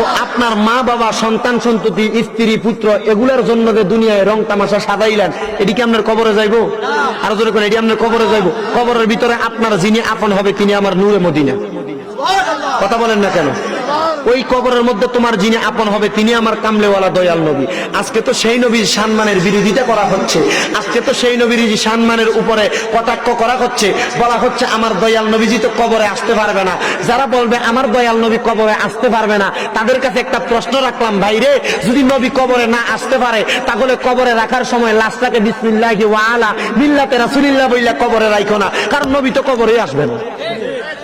তো আপনার মা, বাবা, সন্তান, সন্ততি, স্ত্রী, পুত্র, এগুলার জন্য যে দুনিয়ায় রং তামাশা সাজাইলেন, এটি কি আপনার কবরে যাইব? আরও জোরে করে এটি আপনার কবরে যাইব। কবরের ভিতরে আপনার যিনি আপন হবে, তিনি আমার নূরে মদিনা। কথা বলেন না কেন? ওই কবরের মধ্যে তোমার যিনি আপন হবে, তিনি আমার কামলেওয়ালা দয়াল নবী। আজকে তো সেই নবীর সম্মানের বিরোধিতা করা হচ্ছে। আজকে তো সেই নবীর সম্মানের উপরে কটাক্ষ করা হচ্ছে। বলা হচ্ছে, আমার দয়াল নবীজি তো কবরে আসতে পারবে না। যারা বলবে, আমার দয়াল নবী কবরে আসতে পারবে না, তাদের কাছে একটা প্রশ্ন রাখলাম ভাইরে যদি নবী কবরে না আসতে পারে, তাহলে কবরে রাখার সময় লাশটাকে বিসমিল্লাহি ওয়ালা মিল্লাতে রাসূলিল্লাহ বইলা কবরে রাখো না। কারণ নবী তো কবরে আসবে না।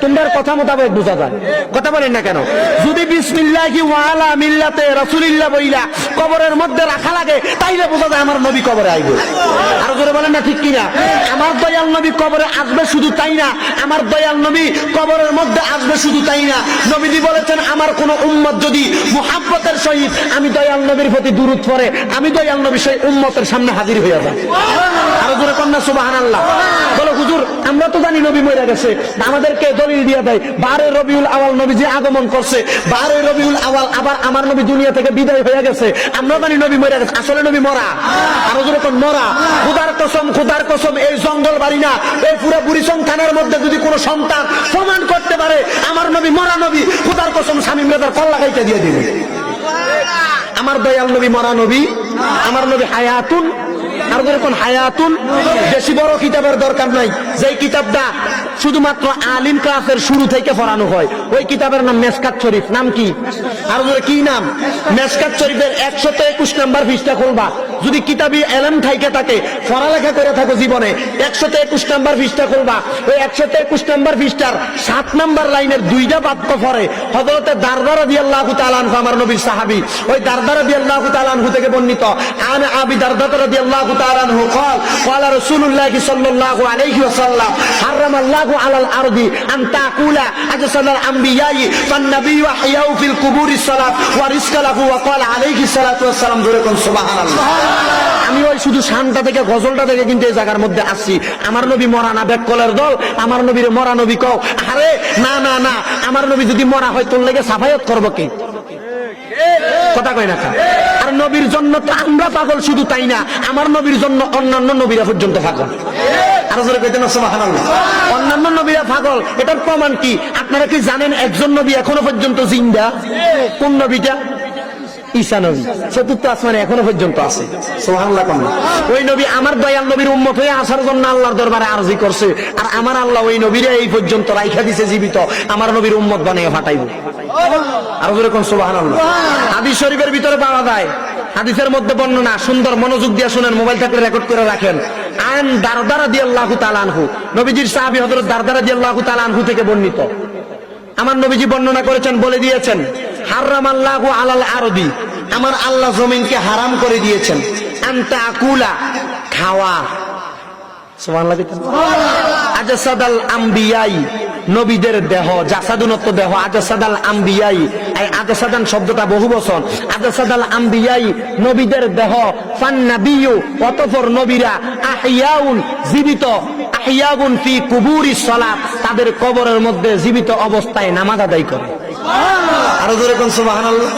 তোমার কথা মোতাবেক বোঝা যায়। কথা বলেন না কেন? যদি বিসমিল্লাহ কি ওয়ালা মিল্লাতে রাসূলিল্লাহ বইলা কবরের মধ্যে রাখা লাগে, তাইলে বোঝা যায় আমার নবী কবরে আইবে। আর জোরে বলেন না ঠিক কিনা? আমার দয়াল নবী কবরে আসবে শুধু তাই না? আমার দয়াল নবী কবরের মধ্যে আসবে শুধু তাই না? নবীজি বলেছেন, আমার কোন উম্মত যদি মুহাব্বতের সহিত আমি দয়াল নবীর প্রতি দূরত পড়ে, আমি দয়াল নবী সেই উম্মতের সামনে হাজির হইয়া যাই। আরও জোরে কন্যা সুবহানাল্লাহ। বলো হুজুর আমরা তো জানি নবী মরে গেছে। আমাদেরকে দলিল দিয়ে দেয় বারে রবিউল আওয়াল নবী যে আগমন করছে বারে রবিউল আওয়াল আবার আমার নবী দুনিয়া থেকে বিদায় হয়ে গেছে। আমরা জানি নবী মরে গেছে আসলে নবী মরা। আরও যেরকম মরা। খুদার কসম খুদার কসম এই জঙ্গল বাড়ি না। এই পুরো বুড়িসং থানার মধ্যে যদি কোনো সন্তান প্রমাণ করতে পারে আমার নবী মরা নবী খুদার কসম স্বামী মেয়েদের কল্লা খাইতে দিয়ে দিবে। আমার দয়াল নবী মরা নবী আমার নবী হায়াতুন, আর কোন হায়াতুন? বেশি বড় কিতাবের দরকার নাই। যে কিতাবটা শুধুমাত্র আলিম ক্লাসের শুরু থেকে পড়ানো হয়, ওই কিতাবের নাম মেসকাত শরীফ। নাম কি? আর কি নাম? মেসকাত শরীফের একশত একুশ নাম্বার পৃষ্ঠা খুলবা। যদি কিতাবি এলাম ঠাইকে থাকে, পড়ালেখা করে থাকো জীবনে, একশোতে একুশ নাম্বার ফিসটা করবা ওই একশোতে একুশ নাম্বার ফিসটার সাত নাম্বার লাইনের দুইটা বাক্য পরে হজরতে দারদার দিয়ে আল্লাহ তালান আমার নবীর সাহাবি। ওই দারদার দিয়ে আল্লাহ তালানহু থেকে বর্ণিত, আন আবি দারদারা দিয়ে আল্লাহ তালানহু কল কলা রসুল্লাহ সাল্লাহ হারাম আল্লাহ আলাল ওয়া ফিল কুবুরি সালাত ওয়া ওয়া আলাইহি ওয়া সালাম কোন আমি ওই শুধু শানটা থেকে, গজলটা থেকে কিন্তু এই জায়গার মধ্যে আসছি। আমার নবী মরা না বেকলের দল, আমার নবীর মরা নবী কও। আরে, না না না, আমার নবী যদি মরা হয়, তোর লেগে সাফায়ত করব কি? কথা কয় না আর নবীর জন্য তো আমরা পাগল শুধু তাই না, আমার নবীর জন্য অন্যান্য নবীরা পর্যন্ত পাগল। আরও জোরে কইতেন অন্যান্য নবীরা পাগল, এটার প্রমাণ কি? আপনারা কি জানেন একজন নবী এখনও পর্যন্ত জিন্দা? কোন নবীটা? ঈসা নবী চতুর্থ আসমানে এখনও পর্যন্ত আছে। ওই নবী আমার দয়াল নবীর উম্মত হয়ে আসার জন্য আল্লাহর দরবারে আরজি করছে। আর আমার আল্লাহ ওই নবীরে এই পর্যন্ত রাইখা দিছে জীবিত। আমার নবীর উম্মত বানিয়ে ফাটাইব। আরও যেরকম সুবহানাল্লাহ? হাদিস শরীফের ভিতরে পাওয়া যায়। হাদিসের মধ্যে বর্ণনা সুন্দর মনোযোগ দিয়ে শুনেন মোবাইল থাকলে রেকর্ড করে রাখেন। আন দারদারা দিয়ে আল্লাহ তালানহু নবীজির সাহাবি হজরত দারদারা দিয়ে আল্লাহ তালানহু থেকে বর্ণিত। আমার নবীজি বর্ণনা করেছেন বলে দিয়েছেন আল্লাহ আলাল আরদি। আমার আল্লাহ জমিনকে হারাম করে দিয়েছেন। আন্তা আকুলা, খাওয়া। আম্বিয়াই, নবীদের দেহ দেহ আম্বিয়াই। শব্দটা বহু আজাসাদাল আম্বিয়াই, নবীদের দেহ জীবিত। তাদের কবরের মধ্যে জীবিত অবস্থায় নামাজ আদায় করে। আরও ধরে কোন সুবহানাল্লাহ?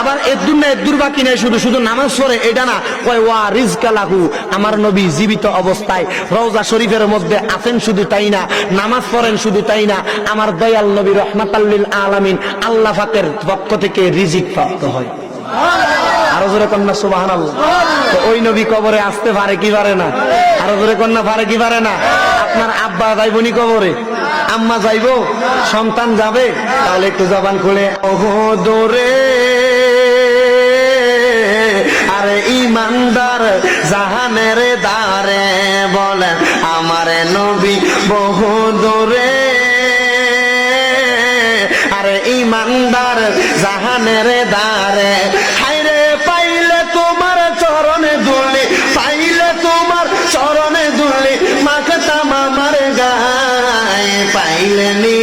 আবার এদুর না এদুর বাকি নাই? শুধু শুধু নামাজ পড়ে এটা না। কয় ওয়া রিজকা লাহু। আমার নবী জীবিত অবস্থায় রওজা শরীফের মধ্যে আছেন শুধু তাই না নামাজ পড়েন শুধু তাই না আমার দয়াল নবী রহমাতাল্লিল আলামিন আল্লাহ পাকের পক্ষ থেকে রিজিক প্রাপ্ত হয়। আরও জোরে কন্যা সুবাহান ওই নবী কবরে আসতে পারে কি পারে না? আরও জোরে কন্যা পারে কি পারে না? আপনার আব্বা যাইবনি কবরে? আম্মা যাইবো? সন্তান যাবে? তাহলে একটু জবান খুলে, ওহো আরে ইমানদার জাহানের দারে বলেন আমার নবী বহু দূরে, আরে ইমানদার জাহানের দারে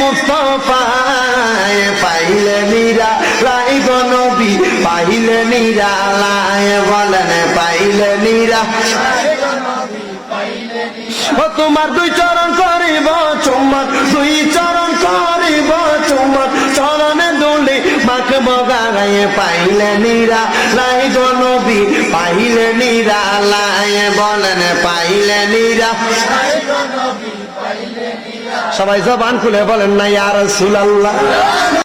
মুস্তফায় পাইলে নিরা গো নবী, পাইলে নিরা লাই বলেন, পাইলে নিরা ও তোমার দুই চরণ করিব চুম্বন দুই চরণ করিব চুম্বন চরণে দুলি মাখ বগায়ে পাইলে নিরা লাই গো নবী, পাইলে নিরা লাই বলেন, পাইলে নিরা সবাই জবান খুলে বলেন না ইয়ার রাসূলুল্লাহ।